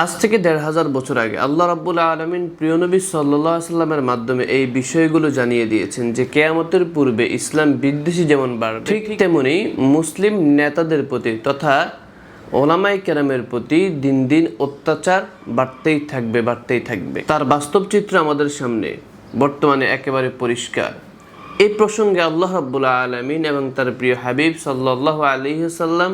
আজ থেকে দেড় হাজার বছর আগে আল্লাহ রাব্বুল আলমিন প্রিয়নবী সাল্লাহ সাল্লামের মাধ্যমে এই বিষয়গুলো জানিয়ে দিয়েছেন যে কেয়ামতের পূর্বে ইসলাম বিদ্বেষী যেমন বাড়বে, ঠিক তেমনি মুসলিম নেতাদের প্রতি তথা ওলামাই কেরামের প্রতি দিন দিন অত্যাচার বাড়তেই থাকবে বাড়তেই থাকবে। তার বাস্তব চিত্র আমাদের সামনে বর্তমানে একেবারে পরিষ্কার। এই প্রসঙ্গে আল্লাহ রাব্বুল আলমিন এবং তার প্রিয় হাবিব সাল্লাহ আলহিসাল্লাম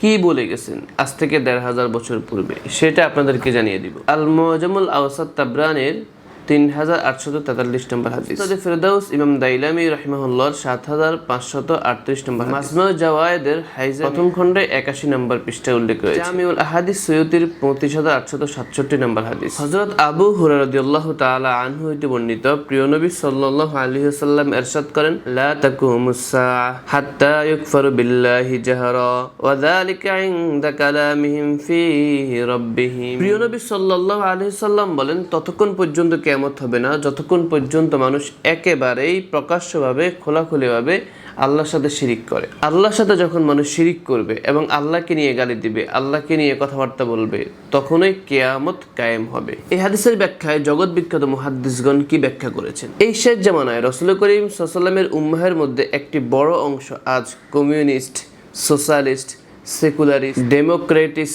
কি বলে গেছেন? আজ থেকে দেড় হাজার বছর পূর্বে, সেটা আপনাদেরকে জানিয়ে দিব। আল মোজামুল আওসাদ তাবরানের তিন হাজার আটশত তেতাল্লিশ নম্বর হাদিস। মুসনাদে ফেরদাউস ইমাম দাইলামি রহিমাহুল্লাহর সাত হাজার পাঁচশত আটত্রিশ নম্বর মাজমুল জাওয়ায়েদের হাইজা প্রথম খণ্ডে একাশি নম্বর পৃষ্ঠায় উল্লেখ রয়েছে। জামিউল আহাদিস সৈয়দির পঁয়ত্রিশ হাজার আটশত সাতষট্টি নম্বর হাদিস। হজরত আবু হুরারদিয়াল্লাহু তাআলা আনহু হইতে বর্ণিত প্রিয় নবী সাল্লাল্লাহু আলাইহি ওয়াসাল্লাম ইরশাদ করেন লা তাকুমুস সাআ হাত্তা ইউকফারু বিল্লাহি জাহরা ওয়া যালিকা ইনদা কালামিহিম ফি রাব্বিহিম। প্রিয় নবী সাল্লাল্লাহু আলাইহি সাল্লাম বলেন ততক্ষণ পর্যন্ত কিয়ামত হবে না, যতক্ষণ পর্যন্ত মানুষ একেবারেই প্রকাশ্যভাবে, খোলাখুলিভাবে আল্লাহর সাথে শিরিক করে। আল্লাহর সাথে যখন মানুষ শিরিক করবে এবং আল্লাহকে নিয়ে গালি দিবে, আল্লাহকে নিয়ে কথাবার্তা বলবে, তখনই কেয়ামত কায়েম হবে। এই হাদিসের ব্যাখ্যায় জগৎ বিখ্যাত মুহাদ্দিসগণ কি ব্যাখ্যা করেছেন? এই শেষ জামানায় রসুল করিম সাল্লামের উম্মাহের মধ্যে একটি বড় অংশ আজ communist, socialist, secularist democrats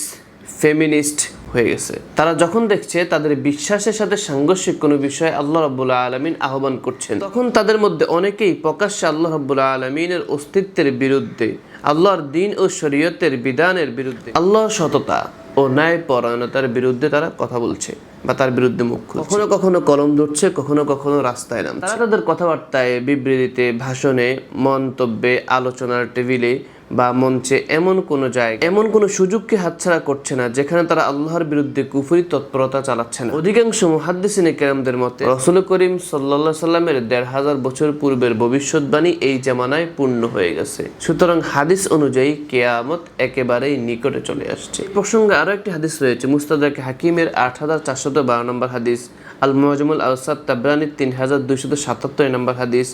feminist হয়ে গেছে। তারা যখন দেখছে তাদের বিশ্বাসের সাথে সাংঘর্ষিক কোনো বিষয়ে আল্লাহ রাব্বুল্লাহ আলমিন আহ্বান করছেন, তখন তাদের মধ্যে অনেকেই প্রকাশ্যে আল্লাহ রাব্বুল্লাহ আলমিনের অস্তিত্বের বিরুদ্ধে, আল্লাহর দিন ও শরীয়তের বিধানের বিরুদ্ধে, আল্লাহর সততা ও ন্যায় পরায়ণতার বিরুদ্ধে তারা কথা বলছে বা তার বিরুদ্ধে মুখ কখনো কখনো কলম ধরছে, কখনো কখনো রাস্তায় নামছে। তারা তাদের কথাবার্তায় বিবৃতিতে, ভাষণে, মন্তব্যে, আলোচনার টেবিলে বা মঞ্চে এমন কোনো জায়গা, এমন কোনো সুযোগকে হাতছাড়া করছে না যেখানে তারা আল্লাহর বিরুদ্ধে কুফরি তৎপরতা চালাচ্ছে না। অধিকাংশ মুহাদ্দিসিনে কেরামদের মতে, রসুল করিম সাল্লা সাল্লামের দেড় হাজার বছর পূর্বের ভবিষ্যৎবাণী এই জামানায় পূর্ণ হয়ে গেছে। সুতরাং হাদিস অনুযায়ী কেয়ামত একেবারেই নিকটে চলে আসছে। প্রসঙ্গে আরও একটি হাদিস রয়েছে, মুস্তাদাক হাকিমের আট হাজার চারশত বারো নম্বর হাদিস। আল মুআজমুল আউসাদ তাবরানির তিন হাজার দুইশত সাতাত্তর নম্বর হাদিস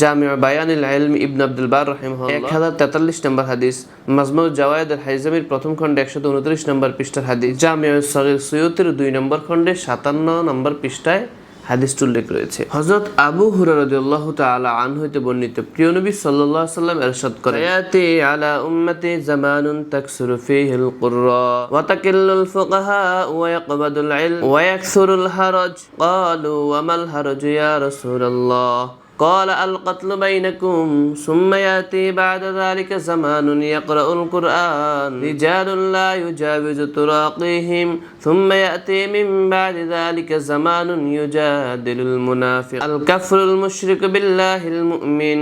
জামিয়া বায়ানিল আলম ইবন আব্দুল বার রহিম এক হাজার তেতাল্লিশ নম্বর হাদিস মাজমাউ জাওয়ায়দ আল হাইজামির প্রথম খণ্ডে একশত উনত্রিশ নম্বর পৃষ্ঠার হাদিস জামিয়া সগির দুই নম্বর খণ্ডে সাতান্ন নম্বর পৃষ্ঠায় হাদিসটি উল্লেখ রয়েছে। হজরত আবু হুরারদুল্লাহ তাআলা আন হইতে বর্ণিত প্রিয় নবী সাল্লাল্লাহু সাল্লাম ইরশাদ করেন। ইয়াতি আলা উম্মতি জামানুন তাকসুরু ফিহিল কুররা ওয়া তাকিল্লুল ফুকাহা ওয়া ইয়াকবাদুল ইলম ওয়া ইয়াকসুরুল হারাজ। ক্বালু ওয়া মাল হারাজ ইয়া রাসূলুল্লাহ। قال القتل بينكم ثم يأتي بعد ذلك زمان يقرأ القرآن رجال لا يجاوز تراقيهم ثم يأتي من بعد ذلك زمان يجادل المنافق الكفر المشرك بالله المؤمن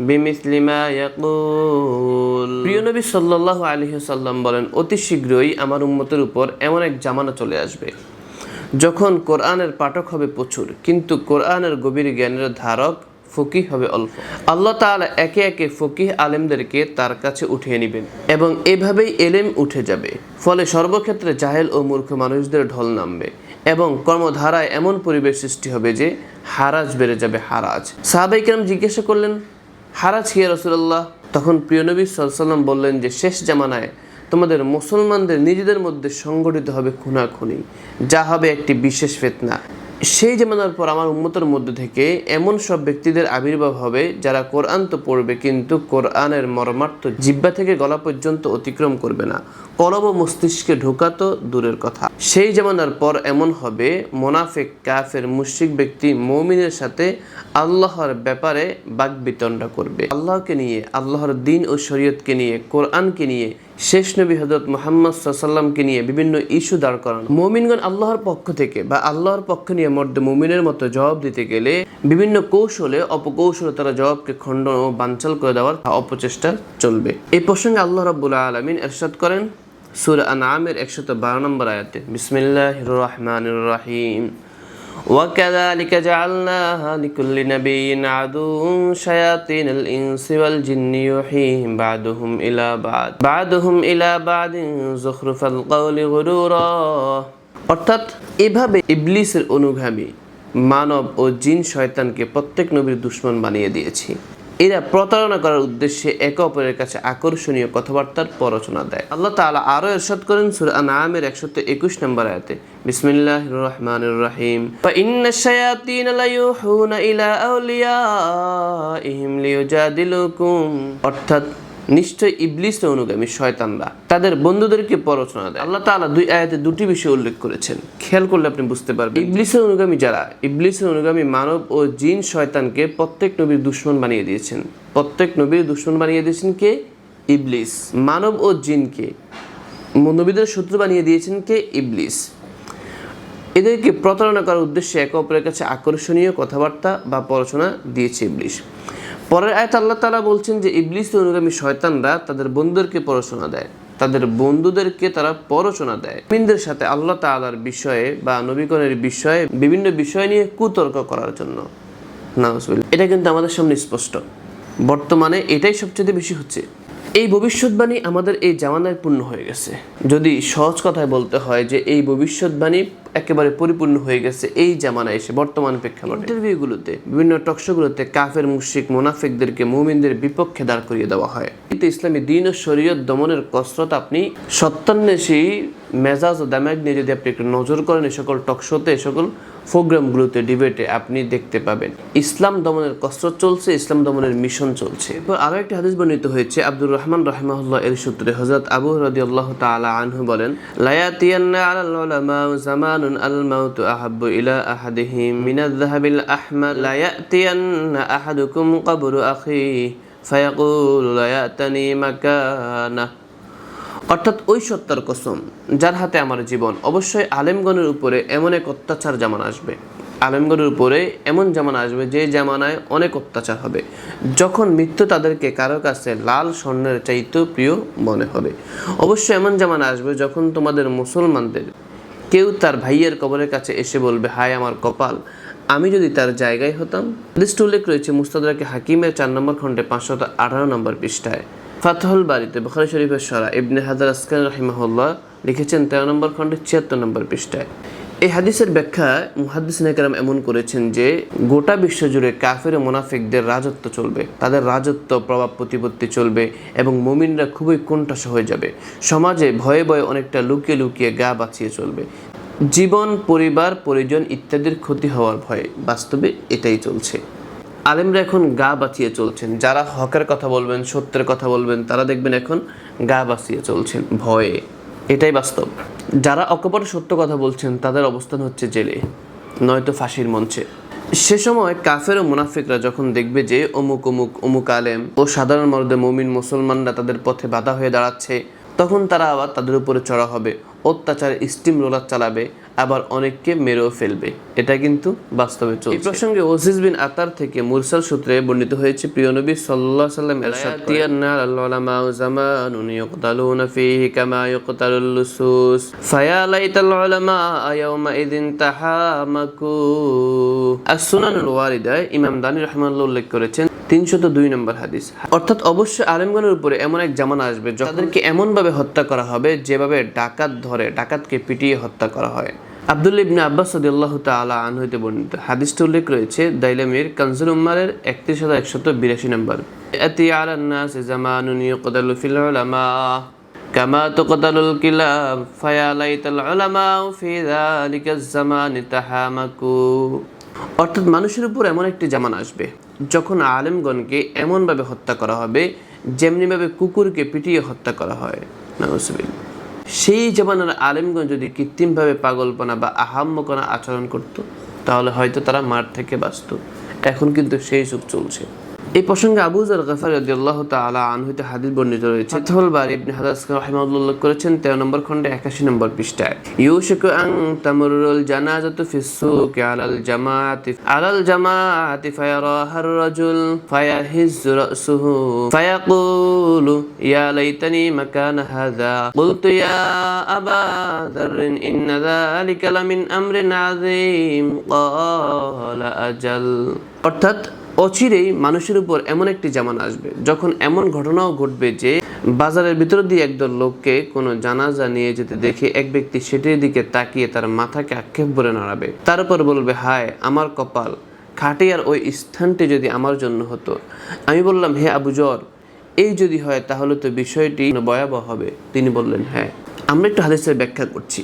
বিমিসলি মা ইয়াকুল প্রিয় নবী সাল্লাল্লাহু আলাইহি সাল্লাম বলেন অতি শীঘ্রই আমার উম্মতের উপর এমন এক জামানা চলে আসবে যখন কোরআনের পাঠক হবে প্রচুর কিন্তু কোরআনের গভীর জ্ঞানের ধারক ফকিহ হবে অল্প। আল্লাহ তাআলা একে একে ফকিহ আলেমদেরকে তার কাছে উঠিয়ে নেবেন এবং এভাবেই এলেম উঠে যাবে। ফলে সর্বক্ষেত্রে জাহেল ও মূর্খ মানুষদের ঢল নামবে এবং কর্মধারায় এমন পরিবেশ সৃষ্টি হবে যে হারাজ বেড়ে যাবে হারাজ। সাহাবাই কেরাম জিজ্ঞাসা করলেন, হারাজ হিয়া রসুল্লাহ তখন প্রিয় নবী সাল্লাম বললেন যে, শেষ জামানায় তোমাদের মুসলমানদের নিজেদের মধ্যে সংগঠিত হবে খুনাখুনি, যা হবে একটি বিশেষ ফেতনা। সেই জামানার পর আমার উন্মতের মধ্যে থেকে এমন সব ব্যক্তিদের আবির্ভাব হবে যারা কোরআন তো পড়বে, কিন্তু কোরআনের মর্মার্থ জিব্বা থেকে গলা পর্যন্ত অতিক্রম করবে না। কলব মস্তিষ্কে ঢোকা তো দূরের কথা। সেই জামানার পর এমন হবে, মোনাফেক, কাফের, মুশরিক ব্যক্তি মৌমিনের সাথে আল্লাহর ব্যাপারে বাগবিতণ্ডা করবে। আল্লাহকে নিয়ে, আল্লাহর দিন ও শরীয়তকে নিয়ে, কোরআনকে নিয়ে, শেষ নবী হজরত মোহাম্মদ সাল্লামকে নিয়ে বিভিন্ন ইস্যু দাঁড় করানো। মমিনগণ আল্লাহর পক্ষ থেকে বা আল্লাহর পক্ষ নিয়ে মর্দে মুমিনের মতো জবাব দিতে গেলে বিভিন্ন কৌশলে অপকৌশলে তারা জবাবকে খণ্ডন ও বাঞ্চাল করে দেওয়ার অপচেষ্টা চলবে। এই প্রসঙ্গে আল্লাহ রাব্বুল আলমিন এরশাদ করেন সুর আনামের একশত বারো নম্বর আয়াতে বিসমিল্লাহ রহমান রাহিম وكذلك جعلناها لكل نبي عدو شياطين الإنس والجن يوحيهم بعضهم إلى بعض بعضهم إلى بعض زخرف القول غرورا অর্থাৎ এভাবে ইবলিসের অনুগামী মানব ও জিন শয়তানকে প্রত্যেক নবীর দুশ্মন বানিয়ে দিয়েছি এরা প্রতারণা করার উদ্দেশ্যে একে অপরের কাছে আকর্ষণীয় কথাবার্তার প্ররোচনা দেয়। আল্লাহ তালা আরও এরশাদ করেন সুর আনামের একশো একুশ নম্বর আয়াতে বিসমিল্লাহ রহমান রহিম। অর্থাৎ নিশ্চয় ইবলিসের অনুগামী শয়তানরা তাদের বন্ধুদেরকে প্ররোচনা দেয়। আল্লাহ তাআলা দুই আয়াতে দুটি বিষয় উল্লেখ করেছেন। খেয়াল করলে আপনি বুঝতে পারবেন। ইবলিসের অনুগামী যারা? ইবলিসের অনুগামী মানব ও জিন শয়তানকে প্রত্যেক নবীর দুশ্মন বানিয়ে দিয়েছেন। প্রত্যেক নবীর দুশ্মন বানিয়ে দিয়েছেন কে? ইবলিস। মানব ও জিনকে নবীদের শত্রু বানিয়ে দিয়েছেন কে? ইবলিস। এদেরকে প্রতারণা করার উদ্দেশ্যে একে অপরের কাছে আকর্ষণীয় কথাবার্তা বা পড়াশোনা দিয়েছে ইবলিশ পরের আয়ত আল্লাহ তালা বলছেন যে ইবলিস অনুগামী শয়তানরা তাদের বন্ধুদেরকে পড়াশোনা দেয়। তাদের বন্ধুদেরকে তারা পড়াশোনা দেয়। মুমিনদের সাথে আল্লাহ তাআলার বিষয়ে বা নবীকরণের বিষয়ে বিভিন্ন বিষয় নিয়ে কুতর্ক করার জন্য। নাউজুবিল্লাহ। এটা কিন্তু আমাদের সামনে স্পষ্ট। বর্তমানে এটাই সবচেয়ে বেশি হচ্ছে। এই ভবিষ্যৎবাণী আমাদের এই জামানায় পূর্ণ হয়ে গেছে। যদি সহজ কথায় বলতে হয় যে এই ভবিষ্যৎবাণী একেবারে পরিপূর্ণ হয়ে গেছে এই জামানায় এসে বর্তমান প্রেক্ষাপটে। ইন্টারভিউগুলোতে, বিভিন্ন টকশোগুলোতে কাফের, মুশরিক, মোনাফিকদেরকে মুমিনদের বিপক্ষে দাঁড় করিয়ে দেওয়া হয়। কিন্তু ইসলামী দিন ও শরীয়ত দমনের কসরত আপনি সত্যান্বেষী মেজাজ ও দামাগ নিয়ে যদি আপনি একটু নজর করেন এই সকল টকশোতে এই সকল প্রোগ্রামগুলোতে ডিবেটে আপনি দেখতে পাবেন। ইসলাম দমনের কসরত চলছে, ইসলাম দমনের মিশন চলছে। এরপর আরও একটি হাদিস বর্ণিত হয়েছে, আব্দুর রহমান রাহিমাহুল্লাহ এর সূত্রে হযরত আবু রাদিয়াল্লাহু তাআলা আনহু বলেন, লায়াতিয়ান্না উলামা জামানুন আল মাউতু আহাব্বু ইলা আহাদিহিম মিনাল যাহাবিল আহমার লায়াতিয়ান্না আহাদুকুম কবরু আখি ফায়াকুলু লায়াতানি মাকানা অর্থাৎ ওই সত্তার কসম, যার হাতে আমার জীবন। অবশ্যই আলেমগণের উপরে এমন এক অত্যাচার জামান আসবে। আলেমগণের উপরে এমন জামানা আসবে যে জামানায় অনেক অত্যাচার হবে। যখন মৃত্যু তাদেরকে কারও কাছে লাল স্বর্ণের চাইতেও প্রিয় মনে হবে। অবশ্যই এমন জামানা আসবে যখন তোমাদের মুসলমানদের কেউ তার ভাইয়ের কবরের কাছে এসে বলবে, হায় আমার কপাল, আমি যদি তার জায়গায় হতাম? লিস্ট উল্লেখ রয়েছে মুস্তাদাকে হাকিমের চার নম্বর খণ্ডে পাঁচশত আঠারো নম্বর পৃষ্ঠায়। ফাতহল বাড়িতে বখারি শরীফের সরা ইবনে হাজার আসকান রহিমাহুল্লাহ লিখেছেন তেরো নম্বর খণ্ডে ছিয়াত্তর নম্বর পৃষ্ঠায়। এই হাদিসের ব্যাখ্যা মুহাদ্দিস নেকরাম এমন করেছেন যে গোটা বিশ্ব জুড়ে কাফের মোনাফিকদের রাজত্ব চলবে, তাদের রাজত্ব, প্রভাব প্রতিপত্তি চলবে এবং মুমিনরা খুবই কোণঠাসা হয়ে যাবে। সমাজে ভয়ে ভয়ে অনেকটা লুকিয়ে লুকিয়ে গা বাঁচিয়ে চলবে। জীবন, পরিবার, পরিজন ইত্যাদির ক্ষতি হওয়ার ভয়ে বাস্তবে এটাই চলছে। আলেমরা এখন গা বাঁচিয়ে চলছেন। যারা হকের কথা বলবেন, সত্যের কথা বলবেন, তারা দেখবেন এখন গা বাঁচিয়ে চলছেন ভয়ে। এটাই বাস্তব। যারা অকপট সত্য কথা বলছেন, তাদের অবস্থান হচ্ছে জেলে, নয়তো ফাঁসির মঞ্চে। সে সময় কাফের ও মুনাফিকরা যখন দেখবে যে অমুক অমুক অমুক আলেম ও সাধারণ মর্দে মমিন মুসলমানরা তাদের পথে বাধা হয়ে দাঁড়াচ্ছে, তখন তারা আবার তাদের উপরে চড়া হবে, অত্যাচার স্টিম রোলার চালাবে আবার অনেককে মেরেও ফেলবে। এটা কিন্তু বাস্তবে চলছে। এই প্রসঙ্গে ওসিস বিন আতার থেকে মুরসাল সূত্রে বর্ণিত হয়েছে প্রিয় নবী সাল্লাল্লাহু আলাইহি সাল্লাম ইরশাদ করেন। আল উলামা জামানুন ইউকতালুনা ফীহি কামা ইউকতালুল লুসুস। ফায়া লাইতাল উলামা ইয়াওমা ইদিন তাহামাকু। আস-সুনানুল ওয়ারিদায় ইমাম দানি রাহমাতুল্লাহ উল্লেখ করেছেন তিনশত দুই নম্বর হাদিস। অর্থাৎ অবশ্যই আলেমগণের উপরে এমন এক জামানা আসবে যখন তাদেরকে এমনভাবে হত্যা করা হবে যেভাবে ডাকাত ধরে ডাকাতকে পিটিয়ে হত্যা করা হয়। আব্দুল্লা ইবনে আব্বাস সদিয়াল্লাহ তাআলা আন হইতে বর্ণিত। হাদিসটি উল্লেখ রয়েছে, দাইলামির কানজুল উম্মারের একত্রিশ হাজার একশত বিরাশি নম্বর। আতি আলা নাস জামানুন ইউকদালু ফিল উলামা, কামা তুকদালুল কিলাব ফায়া লাইতাল উলামা, ফি যালিকা জামানি তাহামাকু অর্থাৎ মানুষের উপর এমন একটি জামান আসবে, যখন আলেমগণকে এমনভাবে হত্যা করা হবে, যেমনিভাবে কুকুরকে পিটিয়ে হত্যা করা হয়। নাউজুবিল্লাহ। সেই জামানার আলেমগঞ্জ যদি কৃত্রিমভাবে পাগলপনা বা আহাম্মকনা আচরণ করত, তাহলে হয়তো তারা মার থেকে বাঁচত। এখন কিন্তু সেই যুগ চলছে। এই প্রসঙ্গে আবু জার গফার রাদিয়াল্লাহু তাআলা আন হইতে হাদিস বর্ণিত রয়েছে ফাতহুল বারি ইবনে হাজার রাহিমাহুল্লাহ উল্লেখ করেছেন 13 নম্বর খণ্ডে 81 নম্বর পৃষ্ঠায় ইউশিকু আন তামরুল জানাজাতু ফিস সুকি আলাল জামাআতি আলাল জামাআতি ফায়ারাহার রাজুল ফায়াহিজ রাসুহু ফায়াকুলু ইয়া লাইতানি মাকান হাযা قلت يا أبا ذر إن ذلك لمن أمر عظيم قال أجل অর্থাৎ অচিরেই মানুষের উপর এমন একটি জামান আসবে, যখন এমন ঘটনাও ঘটবে যে বাজারের ভিতর দিয়ে একদল লোককে কোনো জানাজা নিয়ে যেতে দেখে এক ব্যক্তি সেটির দিকে তাকিয়ে তার মাথাকে আক্ষেপ বলে নাড়াবে। তার উপর বলবে, হায়, আমার কপাল। খাটিয়ার ওই স্থানটি যদি আমার জন্য হতো। আমি বললাম, হে আবু জর, এই যদি হয় তাহলে তো বিষয়টি ভয়াবহ হবে। তিনি বললেন হ্যাঁ। আমরা একটু হাদিসের ব্যাখ্যা করছি।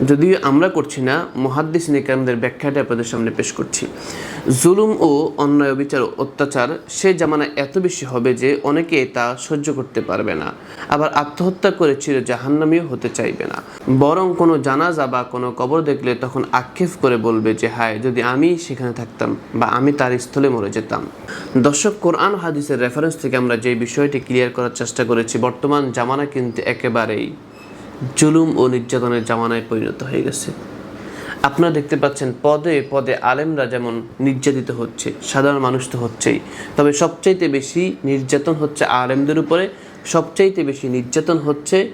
যদিও আমরা করছি না, মহাদ্দিস নিকামদের ব্যাখ্যাটা আপনাদের সামনে পেশ করছি। জুলুম ও অন্যায় বিচার অত্যাচার, সে জামানা এত বেশি হবে যে অনেকে তা সহ্য করতে পারবে না। আবার আত্মহত্যা করে চির জাহান্নামীও হতে চাইবে না। বরং কোনো জানাজা বা কোনো কবর দেখলে তখন আক্ষেপ করে বলবে যে, হায়, যদি আমি সেখানে থাকতাম বা আমি তার স্থলে মরে যেতাম। দর্শক, কোরআন হাদিসের রেফারেন্স থেকে আমরা যে বিষয়টি ক্লিয়ার করার চেষ্টা করেছি, বর্তমান জামানা কিন্তু একেবারেই জুলুম ও নির্যাতনের জামানায় পরিণত হয়ে গেছে। আপনারা দেখতে পাচ্ছেন পদে পদে আলেমরা যেমন নির্যাতিত হচ্ছে, সাধারণ মানুষ তো হচ্ছেই। তবে সবচাইতে বেশি নির্যাতন হচ্ছে আলেমদের উপরে, সবচাইতে বেশি নির্যাতন হচ্ছে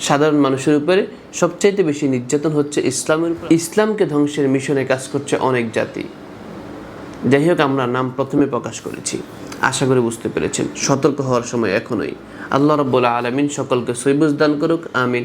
সাধারণ মানুষের উপরে, সবচাইতে বেশি নির্যাতন হচ্ছে ইসলামের ইসলামকে ধ্বংসের মিশনে কাজ করছে অনেক জাতি। যাই হোক, আমরা নাম প্রথমে প্রকাশ করেছি। আশা করি বুঝতে পেরেছেন। সতর্ক হওয়ার সময় এখনই। আল্লাহ রব্বুল আলমিন সকলকে সৈবুজ দান করুক, আমিন।